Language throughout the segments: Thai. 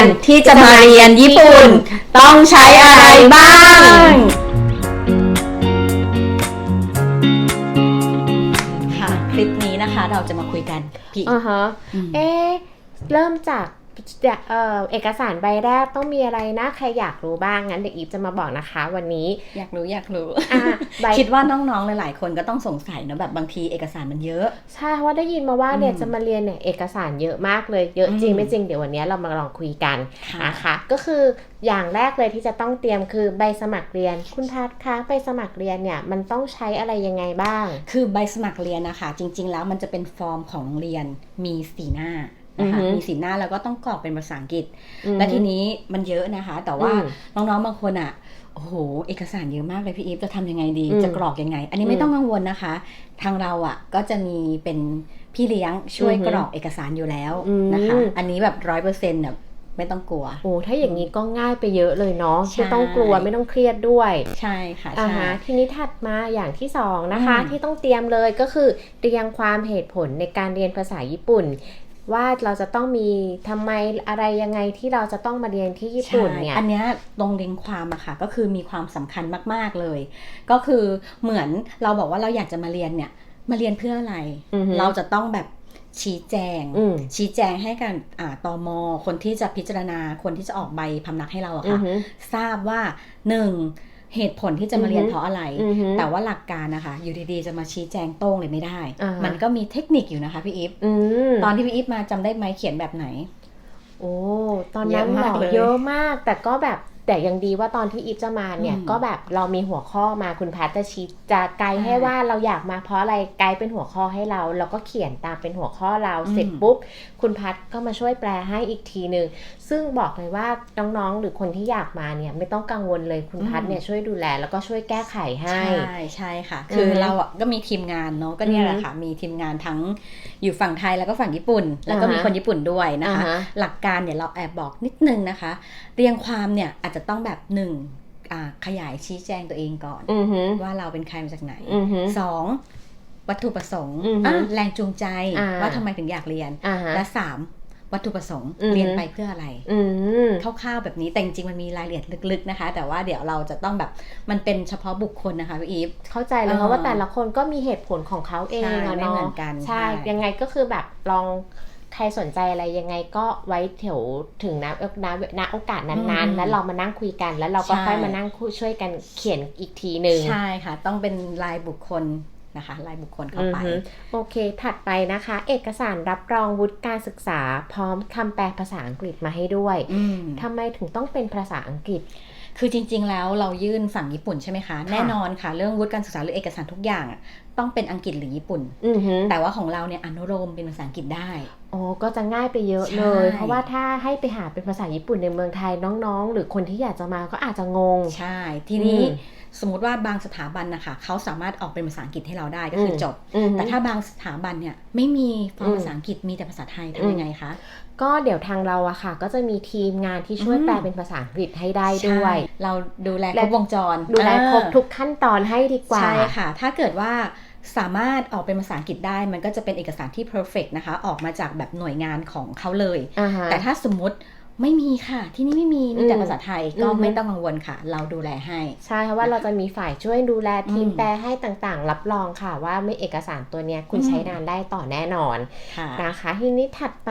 นที่จะมาเรียนญี่ปุ่น ต้องใช้อะไรบ้าง ค่ะ คลิปนี้นะคะเราจะมาคุยกันพี่ อ่าฮะ อืม เอ๊ะเริ่มจาก เอ่อเอกสารใบแรกต้องมีอะไรนะ ใครอยากรู้บ้าง งั้นเดี๋ยวอีฟจะมาบอกนะคะ วันนี้ อยากรู้อยากรู้อะใบคิดว่าน้องๆ หลายๆ คนก็ต้องสงสัยนะแบบบางทีเอกสารมันเยอะ ใช่เพราะว่าได้ยินมาว่าเนี่ยอืมจะมาเรียนเนี่ยเอกสารเยอะมากเลย เยอะจริงอืมไม่จริงเดี๋ยววันนี้เรามาลองคุยกันค่ะนะคะ ก็คืออย่างแรกเลยที่จะต้องเตรียมคือใบสมัครเรียน คุณทัศน์คะใบสมัครเรียนเนี่ยมันต้องใช้อะไรยังไงบ้าง คือใบสมัครเรียนนะคะจริง ๆ แล้วมันจะเป็นฟอร์มของโรงเรียนมีสีหน้า นะคะอือฮึมีสีหน้าแล้วก็ต้องกรอกเป็นภาษาอังกฤษอืมและทีนี้มันเยอะนะคะ แต่ว่าอืมน้องๆบางคนอะโอ้โห เอกสารเยอะมากเลยพี่อีฟจะทำยังไงดีอืมจะกรอกยังไง อันนี้อืไม่มต้องกังวลนะคะ ทางเราอะก็จะมีเป็นพี่เลี้ยงช่วยอือฮึกรอกเอกสารอยู่แล้วอืมนะคะ อันนี้แบบร้อยเปอร์เซ็นต์แบบไม่ต้องกลัว โอ้ ถ้าอย่างนี้ก็ง่ายไปเยอะเลยเนาะใช่ไม่ต้องกลัว ไม่ต้องเครียดด้วย ใช่ค่ะอ่าใช่ฮะทีนี้ถัดมาอย่างที่สองนะคะอืมที่ต้องเตรียมเลยก็คือเรียงความเหตุผลในการเรียนภาษาญี่ปุ่น ว่าเราจะต้องมีทำไมอะไรยังไงที่เราจะต้องมาเรียนที่ญี่ปุ่นเนี่ยใช่อันเนี้ยตรงเรียงความอะค่ะก็คือมีความสำคัญมากๆเลย ก็คือเหมือนเราบอกว่าเราอยากจะมาเรียนเนี่ยมาเรียนเพื่ออะไรอือฮึเราจะต้องแบบชี้แจงอืมชี้แจงให้กันอ่าตมคนที่จะพิจารณาคนที่จะออกใบพำนักให้เราอะอืค่ะอฮึทราบว่าหนึ่ง เหตุผลที่จะมาเรียนอือฮึเพราะอะไรอือฮึแต่ว่าหลักการนะคะ อยู่ดีๆ จะมาชี้แจงโต้งเลยไม่ได้อ่าฮะมันก็มีเทคนิคอยู่นะคะพี่อีฟอืมตอนที่พี่อีฟมาจำได้ไหมเขียนแบบไหน โอ้ ตอนนั้นเยอะหมากมอเลยเยอะมาก แต่ก็แบบแต่ยังดีว่าตอนที่อีฟจะมาเนี่ยอืมก็แบบเรามีหัวข้อมาคุณแพทย์จะชี้จะไกด์ให้ใช่ว่าเราอยากมาเพราะอะไรไกด์เป็นหัวข้อให้เรา เราก็เขียนตามเป็นหัวข้อเราอืมเสร็จปุ๊บ คุณพัดก็มาช่วยแปลให้อีกทีหนึ่งซึ่งบอกเลยว่าน้องๆ หรือคนที่อยากมาเนี่ยไม่ต้องกังวลเลยคุณพัดเนี่ยช่วยดูแลแล้วก็ช่วยแก้ไขให้ ใช่ใช่ค่ะ คืออฮึเราอะก็มีทีมงานเนาะก็เนี่ยแหละค่ะ มีทีมงานทั้งอยู่ฝั่งไทยแล้วก็ฝั่งญี่ปุ่น แล้วก็อ่าฮะมีคนญี่ปุ่นด้วยนะคะอ่าฮะหลักการเนี่ยเราแอบบอกนิดนึงนะคะ เรียงความเนี่ยอาจจะต้องแบบหนึ่งอ่าขยายชี้แจงตัวเองก่อนอือฮึว่าเราเป็นใครมาจากไหนอือฮึสอง วัตถุประสงค์อือฮึอะแรงจูงใจอ่าว่าทำไมถึงอยากเรียนอ่าฮะและสามวัตถุประสงค์อือฮึเรียนไปเพื่ออะไรอืมคร่าวๆแบบนี้แต่จริงๆมันมีรายละเอียดลึกๆนะคะ แต่ว่าเดี๋ยวเราจะต้องแบบมันเป็นเฉพาะบุคคลนะคะพี่อีฟเข้าใจเลยเออเพราะว่าแต่ละคนก็มีเหตุผลของเขาเองใช่อะไม่เนาะเหมือนกันใช่ใช่ ยังไงก็คือแบบลองใครสนใจอะไรยังไงก็ไว้แถวถึงนะณณโอกาสนั้นๆ แล้วเรามานั่งคุยกัน แล้วเราก็ค่อยมานั่งคุยช่วยกันเขียนอีกทีหนึ่งใช่ค่ะ ต้องเป็นรายบุคคล นะคะรายบุคคลเข้าไปอือฮึโอเค ถัดไปนะคะ เอกสารรับรองวุฒิการศึกษา พร้อมคำแปลภาษาอังกฤษมาให้ด้วยอืมทำไมถึงต้องเป็นภาษาอังกฤษคือจริง ๆ แล้วเรายื่นฝั่งญี่ปุ่นใช่ไหมคะ แน่นอนค่ะ เรื่องวุฒิการศึกษาหรือเอกสารทุกอย่างอะ ต้องเป็นอังกฤษหรือญี่ปุ่นอือฮึแต่ว่าของเราเนี่ยอนุโลมเป็นภาษาอังกฤษได้โอ้ก็จะง่ายไปเยอะใช่เลย เพราะว่าถ้าให้ไปหาเป็นภาษาญี่ปุ่นในเมืองไทยน้องๆ หรือคนที่อยากจะมาก็อาจจะงง ใช่ ทีนี้อืมสมมุติว่าบางสถาบันนะคะเขาสามารถออกเป็นภาษาอังกฤษให้เราได้ก็คืออมจบอือฮึแต่ถ้าบางสถาบันเนี่ยไม่มีฟอร์มอืมภาษาอังกฤษมีแต่ภาษาไทยอืทำมยังไงคะก็เดี๋ยวทางเราอะค่ะ ก็จะมีทีมงานที่ช่วยอืมแปลเป็นภาษาอังกฤษให้ได้ด้วยใช่เราดูแลคและรบวงจร ดูแลครบเออทุกขั้นตอนให้ดีกว่า ใช่ค่ะ ถ้าเกิดว่าสามารถออกเป็นภาษาอังกฤษได้ มันก็จะเป็นเอกสารที่ perfect นะคะ ออกมาจากแบบหน่วยงานของเขาเลยอ่าฮะแต่ถ้าสมมติ ไม่มีค่ะ ที่นี่ไม่มีมีแต่อืมภาษาไทยก็อือฮึไม่ต้องกังวลค่ะ เราดูแลให้ ใช่เพราะว่าเราจะมีฝ่ายช่วยดูแลทีมอืมแปลให้ต่างๆ รับรองค่ะ ว่าไม่เอกสารตัวเนี้ยคุณอืมใช้งานได้ต่อแน่นอนค่ะนะคะทีนี้ถัดไป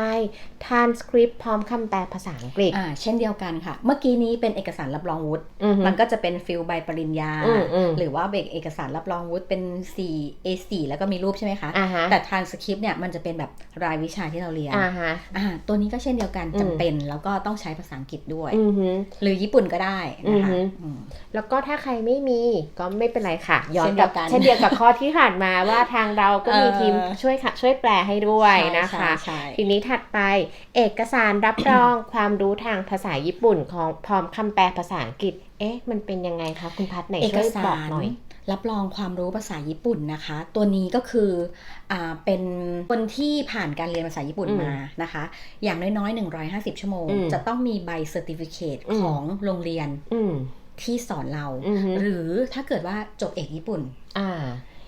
transcript พร้อมคำแปลภาษาอังกฤษอ่าเช่นเดียวกันค่ะ เมื่อกี้นี้เป็นเอกสารรับรองวุฒิอือฮึมันก็จะเป็นฟิลใบปริญญาอืมอืมหรือว่าเบกเอกสารรับรองวุฒิเป็น 4 A4 แล้วก็มีรูปใช่ไหมคะอ่าฮะแต่ทางสคริปต์เนี่ยมันจะเป็นแบบรายวิชาที่เราเรียนอ่าฮะอ่าตัวนี้ก็เช่นเดียวกันอืมจำเป็นแล้วก็ต้องใช้ภาษาอังกฤษด้วยอือฮึหรือญี่ปุ่นก็ได้นะคะอือฮึอืมแล้วก็ถ้าใครไม่มีก็ไม่เป็นไรค่ะย้อนเช่นเดีกับยวกันเช่นเดียวกับข้อที่ผ่านมาว่าทางเราก็มีเออทีมช่วยค่ะช่วยแปลให้ด้วยนะคะใช่ใช่ทีนี้ถัดไปเอกสารรับรองความรู้ทางภาษาญี่ปุ่นของพร้อมคำแปลภาษาอังกฤษเอ๊ะมันเป็นยังไงคะคุณพัฒน์ไหนเอช่กวยสาบอกรหน่อย รับรองความรู้ภาษาญี่ปุ่นนะคะ ตัวนี้ก็คืออ่าเป็นคนที่ผ่านการเรียนภาษาญี่ปุ่นอืมมานะคะ อย่างน้อยๆ 150 ชั่วโมงอืมจะต้องมีใบเซอร์ติฟิเคตอืมของโรงเรียนอืมที่สอนเราอือฮึหรือถ้าเกิดว่าจบเอกญี่ปุ่นอ่า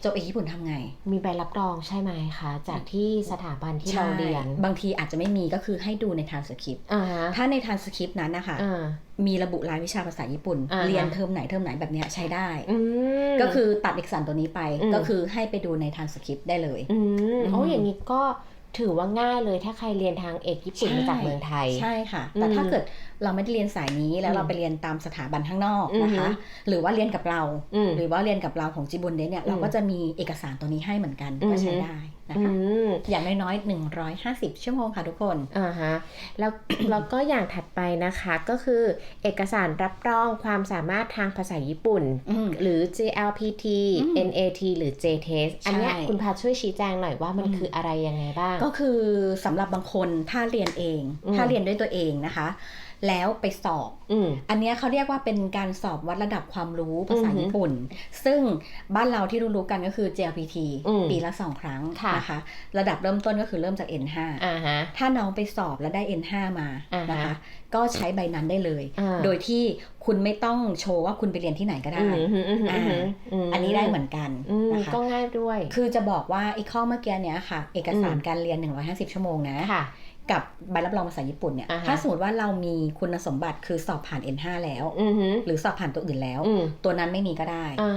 จบเอกญี่ปุ่นทำไง มีใบรับรองใช่ไหมคะ จากที่สถาบันที่เราเรียนใช่บางทีอาจจะไม่มีก็คือให้ดูในทานสคริปต์อ่าฮะถ้าในทานสคริปต์นั้นนะคะอ่ามีระบุรายวิชาภาษาญี่ปุ่นอ่าฮะเรียนเทอมไหนเทอมไหนแบบเนี้ยใช้ได้อืมก็คือตัดเอกสารตัวนี้ไปอืมก็คือให้ไปดูในทานสคริปต์ได้เลยอืมโอ้อืมอย่างนี้ก็ถือว่าง่ายเลยถ้าใครเรียนทางเอกญี่ปุ่นมาจากเมืองไทย ใช่ค่ะ แต่อืมถ้าเกิดเราไม่ได้เรียนสายนี้แล้วอืมเราไปเรียนตามสถาบันข้างนอกนะคะอือฮึหรือว่าเรียนกับเราอืมหรือว่าเรียนกับเราของจิบุนเดเนี่ยอืมเราก็จะมีเอกสารตัวนี้ให้เหมือนกันอือฮึก็ใช้ได้นะอืคะมอย่างน้อยๆ150 ชั่วโมงค่ะทุกคนอ่าฮะแล้วแล้วก็อย่างถัดไปนะคะก็คือเอกสารรับรองความสามารถทางภาษาญี่ปุ่นอืมหรือ JLPT อืม NAT หรือ JTest อันเนี้ยใช่คุณพาช่วยชี้แจงหน่อยว่ามันอืมคืออะไรยังไงบ้าง ก็คือสำหรับบางคนถ้าเรียนเองอืมถ้าเรียนด้วยตัวเองนะคะ แล้วไปสอบอืมอันเนี้ยเขาเรียกว่าเป็นการสอบวัดระดับความรู้ภาษาอือฮึญี่ปุ่น ซึ่งบ้านเราที่รู้ๆกันก็คือ JLPT อืมปีละสองครั้งค่ะนะคะ ระดับเริ่มต้นก็คือเริ่มจาก N5 อ่าฮะถ้าน้องไปสอบแล้วได้ N5 มาอ่าฮะนะคะ ก็ใช้ใบนั้นได้เลยอ่าโดยที่คุณไม่ต้องโชว์ว่าคุณไปเรียนที่ไหนก็ได้อืมอืมอืมอืมอ่ามอันนี้ได้เหมือนกันอืมนะคะก็ง่ายด้วย คือจะบอกว่าไอ้ข้อเมื่อกี้เนี้ยค่ะ เอกสารการเรียน 150 ชั่วโมงนะค่ะ กับใบรับรองภาษาญี่ปุ่นเนี่ยอ่าฮะถ้าสมมติว่าเรามีคุณสมบัติคือสอบผ่าน N5 แล้วอือฮึหรือสอบผ่านตัวอื่นแล้วอืมตัวนั้นไม่มีก็ได้อ่า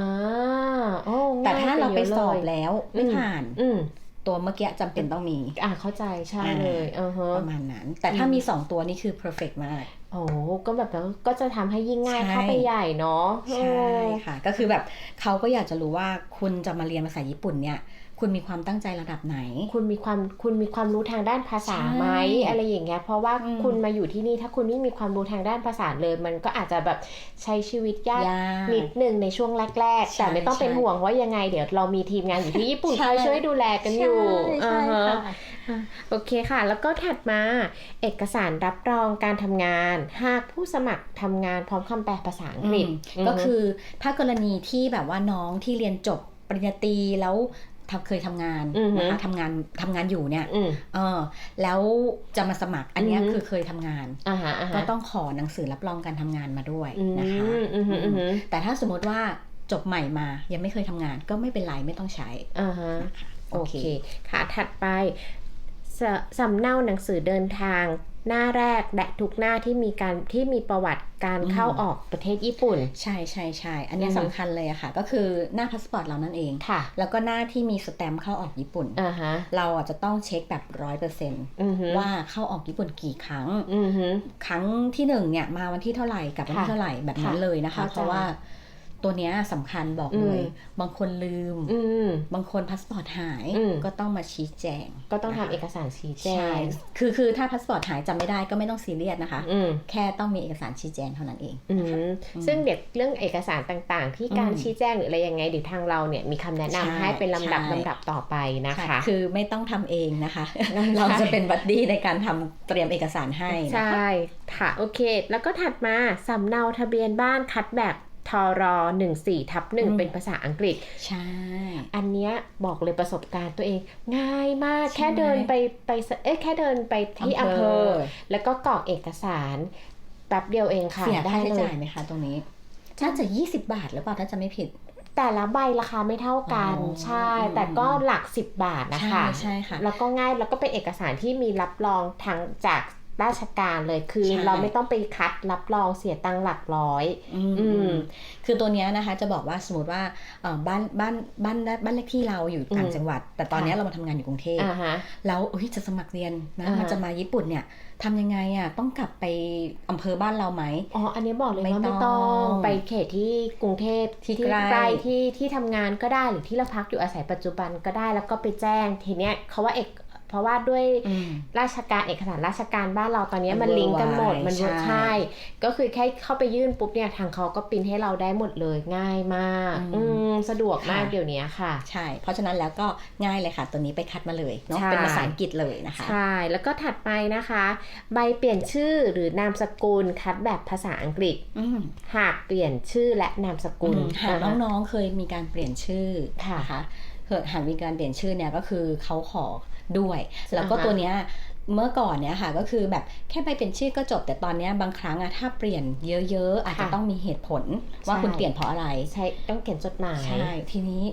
โอ้แต่ง่ยถ้าเราไปยะสอบลยแล้วไม่ผ่านอืมตัวเมื่อกี้จำเป็นต้องมี อ่าเข้าใจใช่อ่าเลยอือฮะประมาณนั้น แต่ถ้าอืมมี 2 ตัวนี่คือ perfect มากโอ้ก็แบบแล้วก็จะทำให้ยิ่งง่ายใช่เข้าไปใหญ่เนาะใช่ค่ะ ก็คือแบบเขาก็อยากจะรู้ว่าคุณจะมาเรียนภาษาญี่ปุ่นเนี่ย คุณมีความตั้งใจระดับไหน คุณมีความคุณมีความรู้ทางด้านภาษาไหมใช่อะไรอย่างเงี้ยเพราะว่าอืมคุณมาอยู่ที่นี่ถ้าคุณไม่มีความรู้ทางด้านภาษาเลย มันก็อาจจะแบบใช้ชีวิตยากยากนิดหนึ่งในช่วงแรกๆใช่แต่ไม่ต้องเป็นใช่ห่วงว่ายังไงเดี๋ยวเรามีทีมงานอยู่ที่ญี่ปุ่นใช่คอยช่วยดูแลกันอยู่ใช่ใช่อ่าฮะค่ะอะโอเคค่ะ แล้วก็ถัดมาเอกสารรับรองการทำงาน หากผู้สมัครทำงานพร้อมคำแปลภาษาอังกฤษอืมก็คือถ้ากรณีที่แบบว่าน้องที่เรียนจบปริญญาตรีแล้วทำ เคยทำงานอือฮึนะคะทำงานทำงานอยู่เนี่ยอืมเออแล้วจะมาสมัครอันเนี้ยอือฮึคือเคยทำงานอ่าฮะอ่าฮะก็ต้องขอหนังสือรับรองการทำงานมาด้วยอืมนะคะอืมอืมอืมอืมแต่ถ้าสมมติว่าจบใหม่มายังไม่เคยทำงานก็ไม่เป็นไรไม่ต้องใช้อ่าฮะนะคะโอเคค่ะถัดไปสสำเนาหนังสือเดินทาง หน้าแรกและทุกหน้าที่มีการที่มีประวัติการเข้าออกประเทศญี่ปุ่น ใช่ใช่ใช่อันเนี้ยอือฮึสำคัญเลยอะค่ะ ก็คือหน้าพาสปอร์ตเรานั่นเองค่ะ แล้วก็หน้าที่มีสแตมป์เข้าออกญี่ปุ่นอ่าฮะเราอะจะต้องเช็คแบบร้อยเปอร์เซนต์อือฮึว่าเข้าออกญี่ปุ่นกี่ครั้งอือฮึครั้งที่หนึ่งเนี่ยมาวันที่เท่าไหร่กลับวันที่ค่ะเท่าไหร่แบบนั้นค่ะเลยนะคะเข้าใจเพราะว่า ตัวเนี้ยสำคัญบอกเลยอืมบางคนลืมอืม บางคนพาสปอร์ตหายอืมก็ต้องมาชี้แจง ก็ต้องทำนะคะเอกสารชี้แจใช่งคือคือถ้าพาสปอร์ตหายจำไม่ได้ก็ไม่ต้องซีเรียสนะคะอืมแค่ต้องมีเอกสารชี้แจงเท่านั้นเองอืมอืมซึ่งเด็กเรื่องเอกสารต่างๆ ที่การอืมชี้แจงหรืออะไรยังไงเดี๋ยวทางเราเนี่ยมีคำแนะนำใช่ให้เป็นลำดับใช่ลำดับต่อไปนะค่ะคะ คือไม่ต้องทำเองนะคะใช่เราจะเป็นบัดดี้ในการทำเตรียมเอกสารให้นะคะใช่ค่ะโอเค แล้วก็ถัดมาสำเนาทะเบียนบ้านคัดแบบ ทรหนึ่งสี่ทับหนึ่งอืมเป็นภาษาอังกฤษ ใช่ อันเนี้ยบอกเลยประสบการณ์ตัวเอง ง่ายมากใช่แค่เดินไปไปสเอ๊ะแค่เดินไปที่อำเภอ แล้วก็กรอกเอกสารแป๊บเดียวเองค่ะเสียได้ค่าใช้เลจ่ายยไหมคะตรงนี้น่าจะ20บาทหรือเปล่าถ้าจะไม่ผิด แต่ละใบราคาไม่เท่ากันอ๋อใช่อืมแต่ก็หลักสิบบาทนะคะ ใช่ใช่ค่ะ แล้วก็ง่ายแล้วก็เป็นเอกสารที่มีรับรองทางจาก ราชการเลยคือใช่เราไม่ต้องไปคัดรับรองเสียตังค์หลักร้อยอืมอืมอืมคือตัวเนี้ยนะคะ จะบอกว่าสมมติว่าเอ่อบ้านบ้านบ้านบ้านเลขที่เราอยู่ต่างอืมจังหวัด แต่ตอนเนี้ยค่ะเรามาทำงานอยู่กรุงเทพอ่าฮะแล้วเอ้ยจะสมัครเรียนนะอ่าฮะมันจะมาญี่ปุ่นเนี่ยทำยังไงอะต้องกลับไปอำเภอบ้านเราไหมอ๋ออันนี้บอกเลยไม่ว่าไม่ต้ต้อองงไปเขตที่กรุงเทพที่ใกล้ที่ที่ทำงานก็ได้หรือที่เราพักอยู่อาศัยปัจจุบันก็ได้แล้วก็ไปแจ้งทีเนี้ยเขาว่าเอก เพราะว่าด้วยอืมราชการเอกสารราชการบ้านเราตอนเนี้ยมัมันนลิงก์กันหมด worldwide มันใช่ใช่ ก็คือแค่เข้าไปยื่นปุ๊บเนี่ยทางเขาก็ปริ้นให้เราได้หมดเลยง่ายมากอืมอืมสะดวกมากค่ะเดี๋ยวนี้ค่ะ ใช่ เพราะฉะนั้นแล้วก็ง่ายเลยค่ะ ตัวนี้ไปคัดมาเลยเนาะใช่เป็นภาษาอังกฤษเลยนะคะใช่แล้วก็ถัดไปนะคะ ใบเปลี่ยนชื่อหรือนามสกุลคัดแบบภาษาอังกฤษอืมหากเปลี่ยนชื่อและนามสกุลหากอ่าฮะน้องๆเคยมีการเปลี่ยนชื่อค่ะนะคะเกิดหากมีการเปลี่ยนชื่อเนี่ยก็คือเขาขอ ด้วย แล้วก็อ่าฮะตัวเนี้ยเมื่อก่อนเนี่ยค่ะก็คือแบบแค่ไปเปลี่ยนชื่อก็จบ แต่ตอนเนี้ยบางครั้งอะถ้าเปลี่ยนเยอะๆ อาจจะต้องมีเหตุผลว่าใช่คุณเปลี่ยนเพราะอะไร ใช้ต้องเขียนจดหมายใช่ทีนี้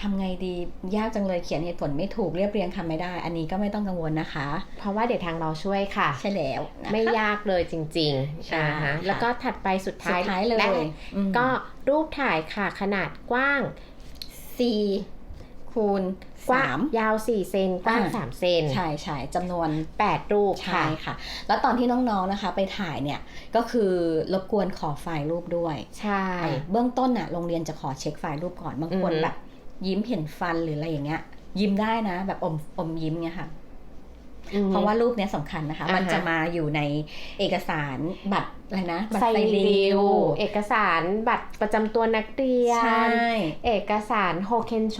ททำไงดียากจังเลยเขียนเหตุผลไม่ถูกเรียบเรียงคำไม่ได้ อันนี้ก็ไม่ต้องกังวลนะคะ เพราะว่าเดี๋ยวทางเราช่วยค่ะ ใช่แล้วนะคะไม่ยากเลยจริงๆใช่อ่าฮะค่ะแล้วก็ถัดไปสุดสุท้ายดท้ายเลยและอืมก็รูปถ่ายค่ะขนาดกว้างสี่ คูณกว้าสางมยาว 4 เซนกว้างอ่า3เซนใช่ใช่จำนวน 8 รูปใช่ค่ะค่ะ แล้วตอนที่น้องๆนะคะ ไปถ่ายเนี่ยก็คือรบกวนขอไฟล์รูปด้วย ใช่อะเบื้องต้นน่ะโรงเรียนจะขอเช็คไฟล์รูปก่อนบางคนอือฮึแบบยิ้มเห็นฟันหรืออะไรอย่างเงี้ยยิ้มได้นะ แบบอมอมยิ้มเนี่ยค่ะอืม เพราะว่ารูปเนี้ยสำคัญนะคะอ่าฮะมันจะมาอยู่ในเอกสารบัตรอะไรนะบัตรไซไฟริลิววเอกสารบัตรประจำตัวนักเรียใช่นเอกสารโฮเคนโช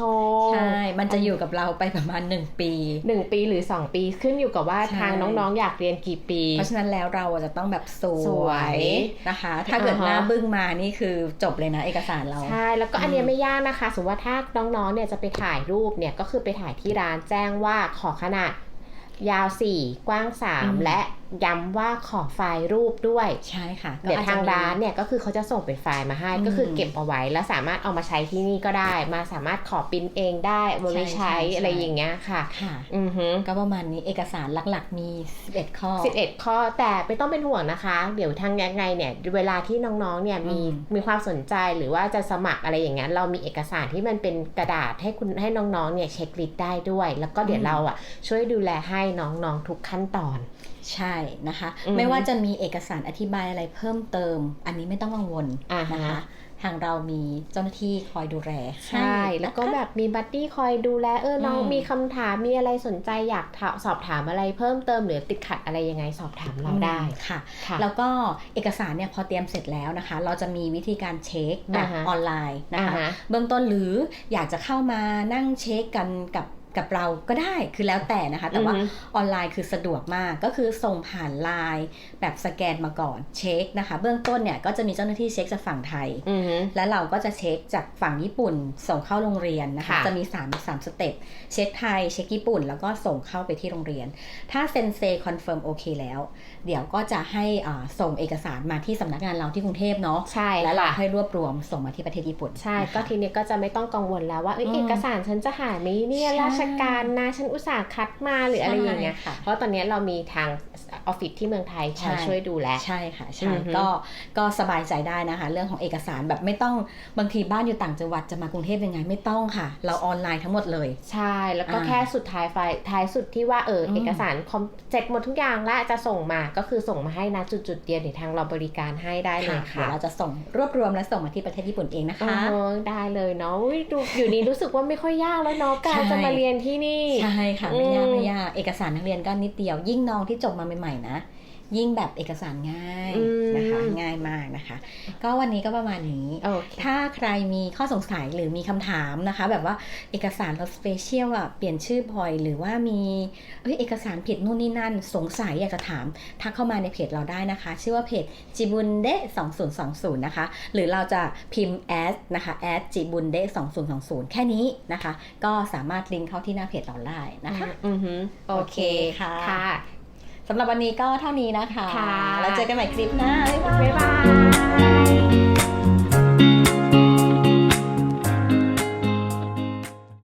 ใช่มันจะอยู่กับเราไปประมาณ 1 ปีหนึ่งปีหรือ 2 ปีขึ้นอยู่กับว่าใช่ทางน้องๆอยากเรียนกี่ปี เพราะฉะนั้นแล้วเราจะต้องแบบสสววยยนะคะ ถ้าเกิดอ่าฮะหน้าบึ้งมานี่คือจบเลยนะเอกสารเรา ใช่ แล้วก็อันอืมเนี้ยไม่ยากนะคะ สมมติว่าถ้าน้องๆเนี่ยจะไปถ่ายรูปเนี่ยก็คือไปถ่ายที่ร้านแจ้งว่าขอขนาด ยาว 4 กว้าง 3 และ ย้ำว่าขอไฟล์รูปด้วย ใช่ค่ะเดี๋ยวก็อจทางจะมีร้านเนี่ยก็คือเขาจะส่งเป็นไฟล์มาให้อืมก็คือเก็บเอาไว้แล้วสามารถเอามาใช้ที่นี่ก็ได้ มาสามารถขอปริ้นเองได้เอาไว้ใช่ใช้ใช่อะไรอย่างเงี้ยค่ะค่ะอือฮึก็ประมาณนี้เอกสารหลักๆ มี 11 ข้อ 11 ข้อแต่ไม่ต้องเป็นห่วงนะคะ เดี๋ยวทางยังไงเนี่ยเวลาที่น้องๆเนี่ยมีอืมมีความสนใจหรือว่าจะสมัครอะไรอย่างเงี้ยเรามีเอกสารที่มันเป็นกระดาษให้คุณให้น้องๆเนี่ยเช็คลิสต์ได้ด้วย แล้วก็เดี๋ยวเราอะช่วยดูแลให้น้องๆทุกขั้นตอน ใช่นะคะ อือฮึไม่ว่าจะมีเอกสารอธิบายอะไรเพิ่มเติม อันนี้ไม่ต้องกังวลอ่าฮะนะคะ ทางเรามีเจ้าหน้าที่คอยดูแลใช่ห้แล้วก็นะคะ แบบมีบัดดี้คอยดูแล เออ น้องอืม มีคำถาม มีอะไรสนใจอยากถามสอบถามอะไรเพิ่มเติมหรือติดขัดอะไรยังไงสอบถามเราได้ค่ะ ค่ะ แล้วก็เอกสารเนี่ยพอเตรียมเสร็จแล้วนะคะ เราจะมีวิธีการเช็คแบบอ่าฮะ ออนไลน์นะคะอ่าฮะ เบื้องต้นหรืออยากจะเข้ามานั่งเช็คกันกับ กับเราก็ได้คือแล้วแต่นะคะ แต่ว่าอือฮึออนไลน์คือสะดวกมากก็คือส่งผ่านไลน์แบบสแกนมาก่อนเช็คนะคะ เบื้องต้นเนี่ยก็จะมีเจ้าหน้าที่เช็คจากฝั่งไทยอือฮึแล้วเราก็จะเช็คจากฝั่งญี่ปุ่น ส่งเข้าโรงเรียนนะคะค่ะจะมี3 3สเต็ปเช็คไทยเช็คญี่ปุ่น แล้วก็ส่งเข้าไปที่โรงเรียน ถ้าเซนเซคอนเฟิร์มโอเคแล้ว เดี๋ยวก็จะให้อ่าส่งเอกสารมาที่สำนักงานเราที่กรุงเทพเนาะใช่แล้วเราค่ะให้รวบรวมส่งมาที่ประเทศญี่ปุ่นใช่นะคะก็ทีนี้ก็จะไม่ต้องกังวลแล้วว่าเอยอืมเอกสารฉันจะหาไหมเนี่ยใช่ราชการนะฉันอุตส่าห์คัดมาหรืออะไรอย่างเงี้ยใช่ค่ะเพราะตอนนี้เรามีทางออฟฟิศที่เมืองไทยคอยใช่ช่วยดูแลใช่ค่ะอืใช่อฮึก็ก็สบายใจได้นะคะ เรื่องของเอกสารแบบไม่ต้องบางทีบ้านอยู่ต่างจังหวัดจะมากรุงเทพยังไงไม่ต้องค่ะ เราออนไลน์ทั้งหมดเลย ใช่ แล้วก็อ่าแค่สุดท้ายไฟล์ท้ายสุดที่ว่าเอออมเอกสารคอมเสร็จหมดทุกอย่างแล้วจะส่งมาก็คือส่งมาให้นะจุดจุดๆเดียวเดี๋ยวทางเราบริการให้ได้เลยค่ะเดี๋ยค่ะวเราจะส่งรวบรวมและส่งมาที่ประเทศญี่ปุ่นเองนะคะเออได้เลยเนาะอุ๊ยดูอยู่นี้รู้สึกว่าไม่ค่อยยากแล้วเนาะการใช่จะมาเรียนที่นี่ ใช่ค่ะไม่ยากอืมไม่ยากเอกสารนักเรียนก็นิดเดียว ยิ่งน้องที่จบมาใหม่ๆนะ ยิ่งแบบเอกสารง่ายอืมนะคะง่ายมากนะคะ ก็วันนี้ก็ประมาณนี้โอเคถ้าใครมีข้อสงสัยหรือมีคำถามนะคะ แบบว่าเอกสารเราสเปเชียลอะเปลี่ยนชื่อบ่อย หรือว่ามีเอ้ยเอกสารผิดนู่นนี่นั่น สงสัยอยากจะถามทักเข้ามาในเพจเราได้นะคะ ชื่อว่าเพจจิบุนเด2020 นะคะ หรือเราจะพิมพ์แอดนะคะแอดจิบุนเด2020 แค่นี้นะคะ ก็สามารถลิงก์เข้าที่หน้าเพจเราได้นะคะอือฮึโอเคโอเคค่ะค่ะ สำหรับวันนี้ก็เท่านี้นะคะ ค่ะ แล้วเจอกันใหม่คลิปหน้า บ๊ายบายบ๊ายบาย